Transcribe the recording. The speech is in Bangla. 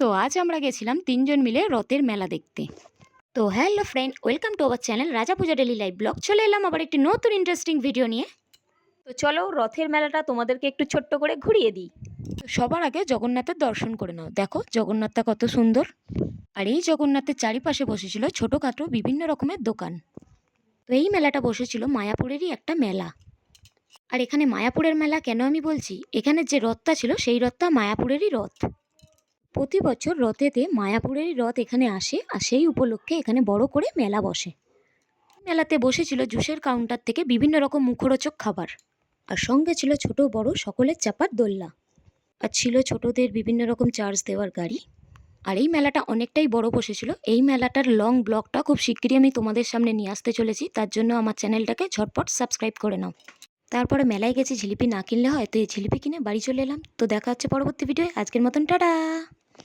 তো আজ আমরা গেছিলাম তিনজন মিলে রথের মেলা দেখতে। তো hello friend welcome to our channel Raja Puja daily live blog চলে এলাম আবার একটি নতুন ইন্টারেস্টিং ভিডিও নিয়ে। তো চলো রথের মেলাটা তোমাদেরকে একটু ছোট্ট করে ঘুরিয়ে দিই। তো সবার আগে জগন্নাথের দর্শন করে নাও। দেখো জগন্নাথটা কত সুন্দর। আর এই জগন্নাথের চারিপাশে বসেছিল ছোটোখাটো বিভিন্ন রকমের দোকান। তো এই মেলাটা বসেছিল মায়াপুরেরই একটা মেলা। আর এখানে মায়াপুরের মেলা কেন আমি বলছি? এখানে যে রথটা ছিল, সেই রথটা মায়াপুরেরই রথ। প্রতি বছর রথেতে মায়াপুরেরই রথ এখানে আসে আর সেই উপলক্ষে এখানে বড় করে মেলা বসে। মেলাতে বসেছিল জুসের কাউন্টার থেকে বিভিন্ন রকম মুখরোচক খাবার আর সঙ্গে ছিল ছোট বড় সকলের চাপার দোল্লা আর ছিল ছোটদের বিভিন্ন রকম চার্জ দেওয়ার গাড়ি। আর এই মেলাটা অনেকটাই বড় বসেছিল। এই মেলাটার লং ব্লগটা খুব শিগগিরই আমি তোমাদের সামনে নিয়ে আসতে চলেছি। তার জন্য আমার চ্যানেলটাকে ঝটপট সাবস্ক্রাইব করে নাও। তারপরে মেলায় গেছি জিলিপি না কিনলে হয় তো এই জিলিপি কিনে বাড়ি চলে এলাম। তো দেখা হচ্ছে পরবর্তী ভিডিওয় আজকের মতন, টাটা!